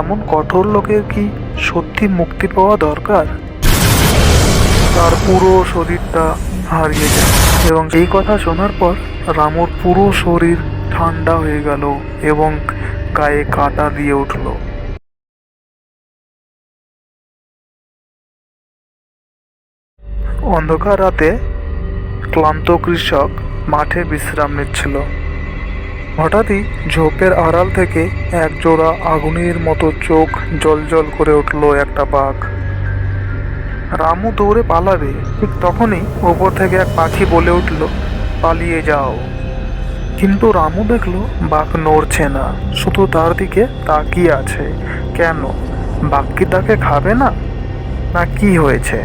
এমন কঠোর লোকের কি সত্যি মুক্তি পাওয়া দরকার? তার পুরো শরীরটা হারিয়ে যায় এবং এই কথা শোনার পর রামুর পুরো শরীর ঠান্ডা হয়ে গেল এবং গায়ে কাঁটা দিয়ে উঠল। অন্ধকার রাতে ক্লান্ত কৃষক মাঠে বিশ্রাম নিচ্ছিল। হঠাৎই ঝোপের আড়াল থেকে এক জোড়া আগুনের মতো চোখ জলজল করে উঠল একটা বাঘ। রামু দৌড়ে পালাবে, ঠিক তখনই ওপর থেকে এক পাখি বলে উঠল, পালিয়ে যাও। কিন্তু রামু দেখল বাঘ নড়ছে না, শুধু তার দিকে তাকিয়ে আছে। কেন? বাঘ কি তাকে খাবে না? না, কি হয়েছে?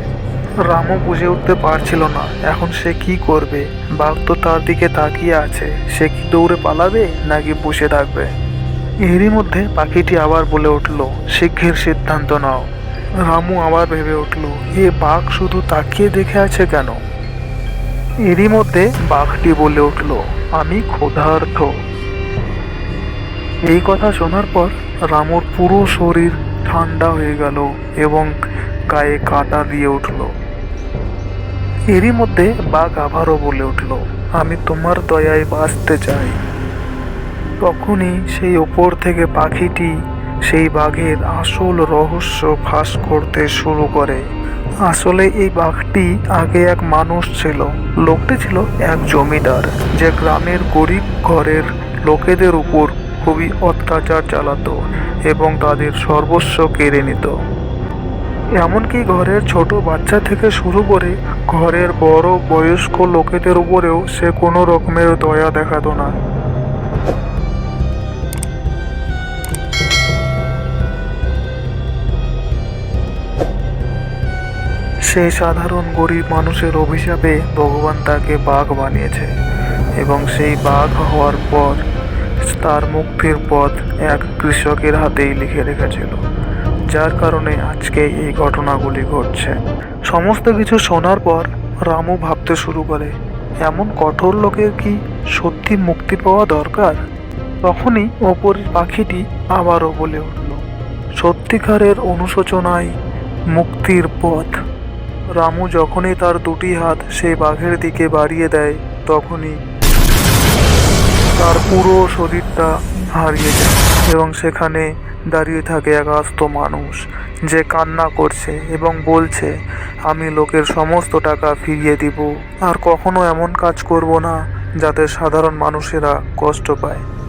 রামু বুঝে উঠতে পারছিল না, এখন সে কি করবে? বাঘ তো তার দিকে তাকিয়ে আছে, সে কি দৌড়ে পালাবে নাকি বসে থাকবে? এরই মধ্যে পাখিটি আবার বলে উঠল শীঘ্রের সিদ্ধান্ত নাও। রামু আবার ভেবে উঠল, এ বাঘ শুধু তাকিয়ে দেখে আছে কেন? এরই মধ্যে বাঘটি বলে উঠল, আমি ক্ষুধার্থ এই কথা শোনার পর রামুর পুরো শরীর ঠান্ডা হয়ে গেল এবং গায়ে কাঁটা দিয়ে উঠল। এরই মধ্যে বাঘ আবারও বলে উঠল, আমি তোমার দয়ায় বাঁচতে চাই। তখনই সেই ওপর থেকে পাখিটি সেই বাঘের আসল রহস্য ফাঁস করতে শুরু করে। আসলে এই বাঘটি আগে এক মানুষ ছিল, লোকটি ছিল এক জমিদার, যে গ্রামের গরিব ঘরের লোকেদের উপর খুবই অত্যাচার চালাতো এবং তাদের সর্বস্ব কেড়ে নিত। এমনকি ঘরের ছোট বাচ্চা থেকে শুরু করে ঘরের বড় বয়স্ক লোকেদের উপরেও সে কোনো রকমের দয়া দেখাতো না। সেই সাধারণ গরিব মানুষের অভিশাপে ভগবান তাকে বাঘ বানিয়েছে এবং সেই বাঘ হওয়ার পর তার মুক্তির পথ এক কৃষকের হাতেই লিখে রেখেছিল। যার কারণে আজকে এই ঘটনাগুলি ঘটছে। সমস্ত কিছু শোনার পর রামু ভাবতে শুরু করে, এমন কঠোর লোকের কি সত্যি মুক্তি পাওয়া দরকার? তখনই ওপরের পাখিটি আবারও বলে উঠল, সত্যিকারের অনুশোচনায় মুক্তির পথ। রামু যখনই তার দুটি হাত সেই বাঘের দিকে বাড়িয়ে দেয়, তখনই তার পুরো শরীরটা হারিয়ে যায় এবং সেখানে দাঁড়িয়ে থাকে এক আস্ত মানুষ। যে কান্না করছে এবং বলছে, আমি লোকের সমস্ত টাকা ফিরিয়ে দিব। আর কখনো এমন কাজ করব না যাতে সাধারণ মানুষেরা কষ্ট পায়।